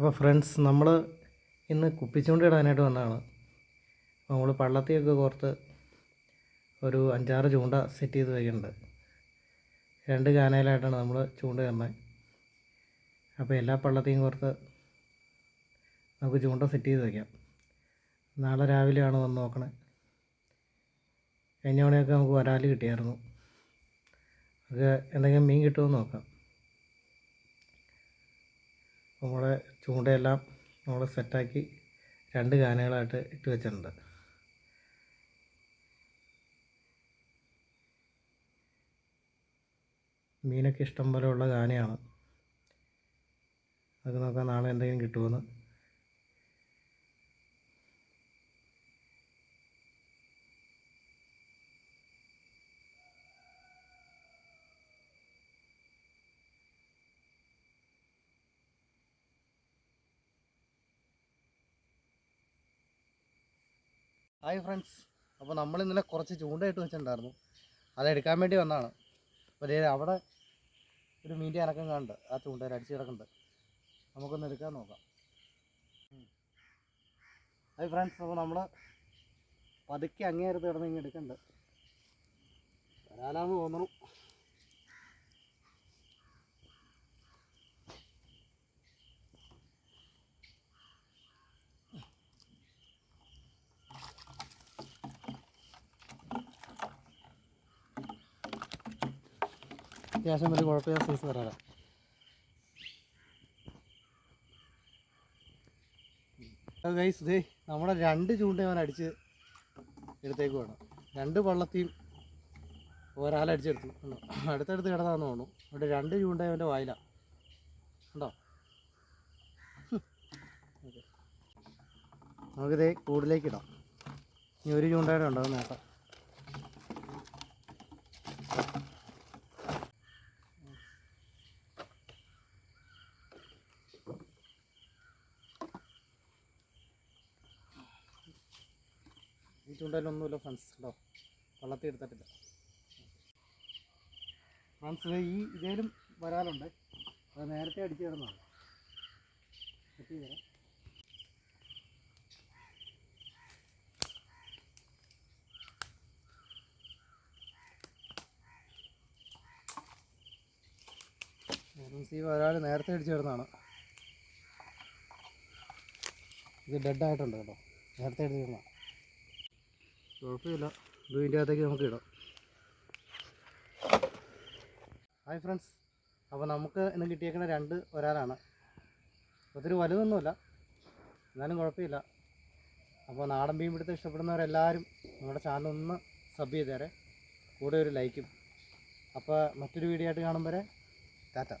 അപ്പോൾ ഫ്രണ്ട്സ് നമ്മൾ ഇന്ന് കുപ്പിച്ചൂണ്ടിടാനായിട്ട് വന്നതാണ്. അപ്പോൾ നമ്മൾ പള്ളത്തിയൊക്കെ കോർത്ത് ഒരു അഞ്ചാറ് ചൂണ്ട സെറ്റ് ചെയ്ത് വയ്ക്കുന്നുണ്ട് രണ്ട് കാനയിലായിട്ടാണ് നമ്മൾ ചൂണ്ട ഇടുന്നത് അപ്പോൾ എല്ലാ പള്ളത്തെയും കോർത്ത് നമുക്ക് ചൂണ്ട സെറ്റ് ചെയ്ത് വയ്ക്കാം നാളെ രാവിലെയാണ് വന്ന് നോക്കണേ. കഴിഞ്ഞ തവണയൊക്കെ നമുക്ക് വരാൽ കിട്ടിയായിരുന്നു. നമുക്ക് എന്തെങ്കിലും മീൻ കിട്ടുമെന്ന് നോക്കാം. നമ്മുടെ ചൂണ്ടയെല്ലാം നമ്മൾ സെറ്റാക്കി രണ്ട് കാനകളായിട്ട് ഇട്ട് വെച്ചിട്ടുണ്ട്. മീനൊക്കെ ഇഷ്ടം പോലെ ഉള്ള കാനയാണ് അത് നോക്കാം നാളെ എന്തെങ്കിലും കിട്ടുമെന്ന് ഹായ് ഫ്രണ്ട്സ് അപ്പോൾ നമ്മൾ ഇന്നലെ കുറച്ച് ചൂണ്ടയിട്ട് വെച്ചിട്ടുണ്ടായിരുന്നു. അത് എടുക്കാൻ വേണ്ടി വന്നതാണ്. അപ്പോൾ അവിടെ ഒരു മീന്റെ അനക്കം കാണുന്നുണ്ട് ആ ചൂണ്ടയിൽ അടിച്ച് കിടക്കുന്നുണ്ട്. നമുക്കൊന്ന് എടുക്കാൻ നോക്കാം. ഹായ് ഫ്രണ്ട്സ് അപ്പോൾ നമ്മൾ പതുക്കെ അങ്ങേരത്ത് കിടന്ന് ഇങ്ങനെ എടുക്കുന്നുണ്ട്. വരാലാന്ന് തോന്നുന്നു. അത്യാവശ്യം വലിയ കുഴപ്പമില്ല സൈസ് വരാറാ ഗൈസ് ഇതേ നമ്മുടെ രണ്ട് ചൂണ്ട അവൻ അടിച്ച് എടുത്തേക്ക് വേണം രണ്ട് വള്ളത്തെയും ഒരാളടിച്ചെടുത്തു അടുത്തടുത്ത് കിടന്നാന്ന് തോന്നുന്നു. അവിടെ രണ്ട് ചൂണ്ട അവന്റെ വായില. ഉണ്ടോ നമുക്കിതേ കൂടുതലേക്ക് ഇടാം. ഇനി ഒരു ചൂണ്ടയുടെ ഉണ്ടോ? നേട്ടം ഈ ചൂണ്ടയിലൊന്നുമില്ല ഫ്രണ്ട്സ് കേട്ടോ വള്ളത്തിൽ എടുത്തിട്ടില്ല ഫ്രണ്ട്സ് ഈ ഇതേലും വരാലുണ്ട് അത് നേരത്തെ അടിച്ചു കിടന്നാണ് ഒരാൾ ഫ്രണ്ട്സ് ഈ നേരത്തെ അടിച്ചു കിടന്നാണ് ഇത് ഡെഡായിട്ടുണ്ട് കേട്ടോ. നേരത്തെ അടിച്ചു കുഴപ്പമില്ല. ഇത് ഇതിന്റെ അകത്തേക്ക് നമുക്ക് ഇടാം. ഹായ് ഫ്രണ്ട്സ് അപ്പോൾ നമുക്ക് ഇന്ന് കിട്ടിയേക്കുന്ന രണ്ട് ഒരാളാണ്. ഒത്തിരി വലുതൊന്നുമില്ല. എന്നാലും കുഴപ്പമില്ല. അപ്പോൾ നാടൻ മീൻ പിടുത്തം ഇഷ്ടപ്പെടുന്നവരെല്ലാവരും നമ്മുടെ ചാനൽ ഒന്ന് സബ് ചെയ്തേരെ. കൂടെ ഒരു ലൈക്കും അപ്പോൾ മറ്റൊരു വീഡിയോ ആയിട്ട് കാണുമ്പോൾ ടാറ്റ